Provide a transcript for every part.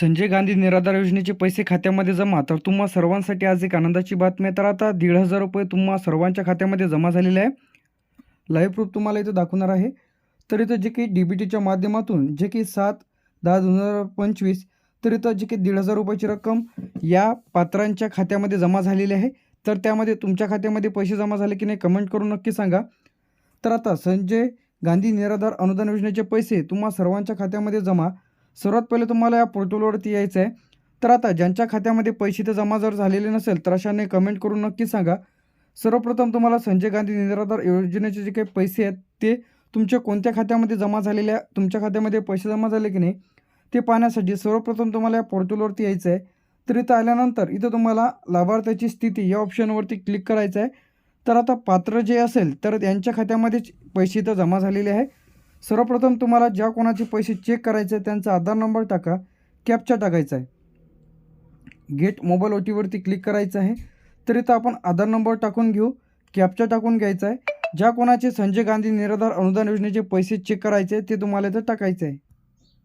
संजय गांधी निराधार योजनेचे पैसे खात्यामध्ये जमा तर तुम्हा सर्वांसाठी आज एक आनंदाची बातमी आहे. तर आता दीड हजार रुपये तुम्हा सर्वांच्या खात्यामध्ये जमा झालेले आहे. लाईव्ह प्रूफ तुम्हाला इथं दाखवणार आहे. तर इथं जे काही डी बी टीच्या माध्यमातून जे की सात दहा दोन हजार पंचवीस तर इथं जे काही दीड हजार रुपयाची रक्कम या पात्रांच्या खात्यामध्ये जमा झालेली आहे. तर त्यामध्ये तुमच्या खात्यामध्ये पैसे जमा झाले की नाही कमेंट करून नक्की सांगा. तर आता संजय गांधी निराधार अनुदान योजनेचे पैसे तुम्हा सर्वांच्या खात्यामध्ये जमा सर्वात पहिले तुम्हाला या पोर्टलवरती यायचं आहे. तर आता ज्यांच्या खात्यामध्ये पैसे ते जमा जर झालेले नसेल तर अशाने कमेंट करून नक्की सांगा. सर्वप्रथम तुम्हाला संजय गांधी निराधार योजनेचे जे काही पैसे आहेत ते तुमच्या कोणत्या खात्यामध्ये जमा झालेल्या आहे तुमच्या खात्यामध्ये पैसे जमा झाले की नाही ते पाहण्यासाठी सर्वप्रथम तुम्हाला या पोर्टलवरती यायचं आहे. तर इथं आल्यानंतर इथं तुम्हाला लाभार्थ्याची स्थिती या ऑप्शनवरती क्लिक करायचं आहे. तर आता पात्र जे असेल तर त्यांच्या खात्यामध्येच पैसे इथं जमा झालेले आहे. सर्वप्रथम तुम्हाला ज्या कोणाचे पैसे चेक करायचे आहे त्यांचा आधार नंबर टाका कॅपचा टाकायचा आहे. गेट मोबाईल ओ टीवरती क्लिक करायचं आहे. तर इथं आपण आधार नंबर टाकून घेऊ कॅपचा टाकून घ्यायचा आहे. ज्या कोणाचे संजय गांधी निराधार अनुदान योजनेचे पैसे चेक करायचे ते तुम्हाला इथं टाकायचं आहे.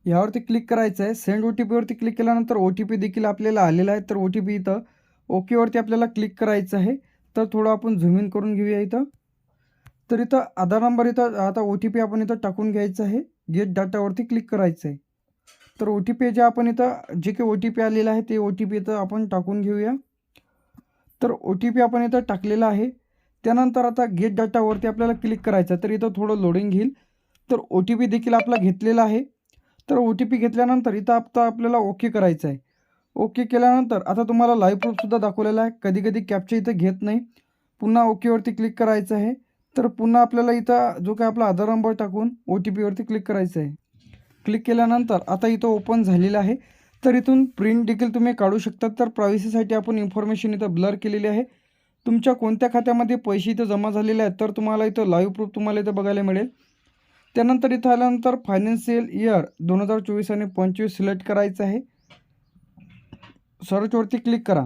यावरती क्लिक करायचं आहे. सेंड ओ टी पीवरती क्लिक केल्यानंतर ओ टी पी देखील आपल्याला आलेला आहे. तर ओ टी पी इथं ओकेवरती आपल्याला क्लिक करायचं आहे. तर थोडं आपण झूम इन करून घेऊया इथं. तर इथं आधार नंबर इथं आता ओ टी पी आपण इथं टाकून घ्यायचं आहे. गेट डाटावरती क्लिक करायचं आहे. तर ओ टी पी जे आपण इथं जे काही ओ टी पी आलेलं आहे ते ओ टी पी इथं आपण टाकून घेऊया. तर ओ टी पी आपण इथं टाकलेला आहे. त्यानंतर आता गेट डाटावरती आपल्याला क्लिक करायचं आहे. तर इथं थोडं लोडिंग घेईल. तर ओ टी पी देखील आपला घेतलेला आहे. तर ओ टी पी घेतल्यानंतर इथं आता आपल्याला ओके करायचं आहे. ओके केल्यानंतर आता तुम्हाला लाईव्ह प्रूफसुद्धा दाखवलेला आहे. कधी कधी कॅप्चर इथं घेत नाही. पुन्हा ओकेवरती क्लिक करायचं आहे. तर पुन्हा आपल्याला इथं जो काय आपला आधार नंबर टाकून ओ टी पीवरती क्लिक करायचं आहे क्लिक केल्यानंतर आता इथं ओपन झालेलं आहे. तर इथून प्रिंट देखील तुम्ही काढू शकतात. तर प्रायव्हसीसाठी आपण इन्फॉर्मेशन इथं ब्लर केलेली आहे. तुमच्या कोणत्या खात्यामध्ये पैसे इथं जमा झालेले आहेत तर तुम्हाला इथं लाईव्ह प्रूफ तुम्हाला इथं बघायला मिळेल. त्यानंतर इथं आल्यानंतर फायनान्शियल इयर दोन हजार चोवीस आणि पंचवीस सिलेक्ट करायचं आहे. सर्चवरती क्लिक करा.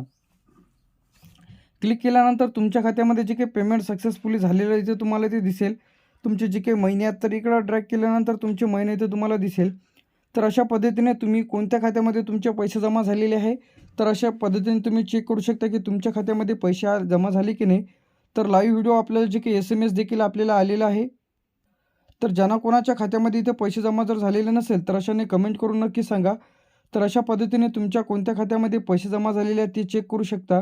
क्लिक केल्यानंतर तुमच्या खात्यामध्ये जे काही पेमेंट सक्सेसफुली झालेलं आहे तुम्हाला ते दिसेल. तुमचे जे काही महिन्यात तर इकडं ट्रॅक केल्यानंतर तुमचे महिने इथे तुम्हाला दिसेल. तर अशा पद्धतीने तुम्ही कोणत्या खात्यामध्ये तुमचे पैसे जमा झालेले आहे? तर अशा पद्धतीने तुम्ही चेक करू शकता की तुमच्या खात्यामध्ये पैसे जमा झाले की नाही. तर लाईव्ह व्हिडिओ आपल्याला जे काही एस एम एस देखील आपल्याला आलेला आहे. तर ज्यांना कोणाच्या खात्यामध्ये इथे पैसे जमा जर झालेले नसेल तर अशाने कमेंट करून नक्की सांगा. तर अशा पद्धतीने तुमच्या कोणत्या खात्यामध्ये पैसे जमा झालेले आहेत ते चेक करू शकता.